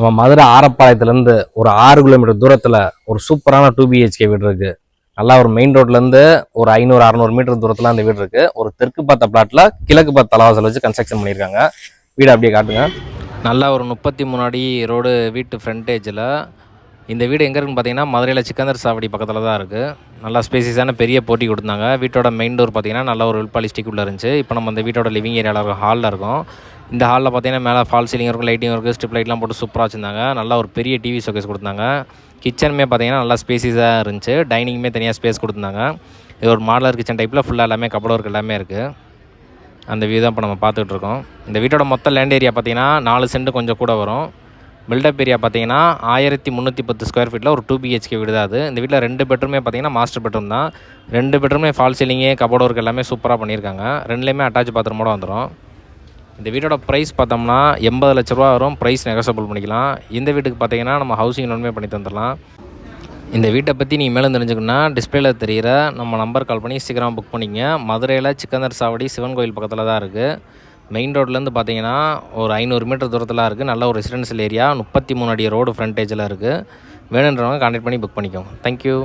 நம்ம மதுரை ஆரப்பாளையத்துலேருந்து ஒரு ஆறு கிலோமீட்டர் தூரத்தில் ஒரு சூப்பரான டூ பிஹெச்கே வீடு இருக்குது நல்லா ஒரு மெயின் ரோட்லேருந்து ஒரு ஐநூறு அறநூறு மீட்டர் தூரத்தில் அந்த வீடு இருக்குது ஒரு தெற்கு பார்த்த பிளாட்டில் கிழக்கு பார்த்த தலவாசல் வச்சு கன்ஸ்ட்ரக்ஷன் பண்ணியிருக்காங்க. வீடு அப்படியே காட்டுங்க. நல்லா ஒரு முப்பத்தி மூணு அடி ரோடு வீட்டு ஃப்ரண்டேஜில் இந்த வீடு எங்கே இருக்குன்னு பார்த்தீங்கன்னா மதுரையில் சிக்கந்தர் சாவடி பக்கத்தில் தான் இருக்குது நல்லா ஸ்பேசியஸான பெரிய போட்டி கொடுத்தாங்க. வீட்டோட மெயின் டோர் பார்த்தீங்கன்னா நல்ல ஒரு உள்பாலிஸ்டிக் உள்ளே இருந்துச்சு. இப்போ நம்ம அந்த வீட்டோட லிவிங் ஏரியாவில் இருக்கும் ஹாலில் இருக்கும். இந்த ஹாலில் பார்த்தீங்கன்னா மேலே ஃபால் சீலிங் இருக்கும் லைட்டிங் இருக்குது ஸ்ட்ரிப் லைட்லாம் போட்டு சூப்பராக வச்சுருந்தாங்க. நல்லா ஒரு பெரிய டிவி ஷோகேஸ் கொடுத்தாங்க. கிச்சனுமே பார்த்தீங்கன்னா நல்லா ஸ்பேசியஸாக இருந்துச்சு. டைனிங்குமே தனியாக ஸ்பேஸ் கொடுத்துருந்தாங்க. இது ஒரு மாடலர் கிச்சன் டைப்பில் ஃபுல்லாக எல்லாமே கபோர்ட் ஒர்க் எல்லாமே இருக்குது அந்த வியூ தான் இப்போ நம்ம பார்த்துட்ருக்கோம் இந்த வீட்டோட மொத்த லேண்ட் ஏரியா பார்த்தீங்கன்னா நாலு சென்ட் கொஞ்சம் கூட வரும். பில்டப் ஏரியா பார்த்தீங்கன்னா ஆயிரத்தி முந்நூற்றி பத்து ஸ்கொயர் ஃபீட்டில் ஒரு டூ பிஹெச்கே வீடு தான் அது. இந்த வீட்டில் ரெண்டு பெட்ரூமே பார்த்தீங்கன்னா மாஸ்டர் பெட்ரூம் தான். ரெண்டு பெட்ரூமே ஃபால் சீலிங்கு கபோர்ட் ஒர்க் எல்லாமே சூப்பராக பண்ணியிருக்காங்க. ரெண்டுலேயுமே அட்டாச் பாத்ரூமோட வந்துடும் இந்த வீட்டோட ப்ரைஸ் பார்த்தோம்னா எண்பது லட்ச ரூபா வரும். ப்ரைஸ் நெகசபிள் பண்ணிக்கலாம். இந்த வீட்டுக்கு பார்த்தீங்கன்னா நம்ம ஹவுசிங் லோனுமே பண்ணி தந்துடலாம். இந்த வீட்டை பற்றி நீங்கள் மேலும் தெரிஞ்சுக்கணும்னா டிஸ்பிளேல தெரிகிற நம்ம நம்பர் கால் பண்ணி சீக்கிரம் புக் பண்ணிங்க மதுரையில் சிக்கந்தர் சாவடி சிவன் கோயில் பக்கத்தில் தான் இருக்குது மெயின் ரோட்லேருந்து பார்த்தீங்கன்னா ஒரு ஐநூறு மீட்டர் தூரத்தில் இருக்குது நல்ல ஒரு ரெசிடென்ஷியல் ஏரியா முப்பத்தி மூணு அடி ரோடு ஃப்ரண்டேஜில் இருக்குது வேணுன்றவங்க கான்டாக்ட் பண்ணி புக் பண்ணிக்கோங்க. தேங்க்யூ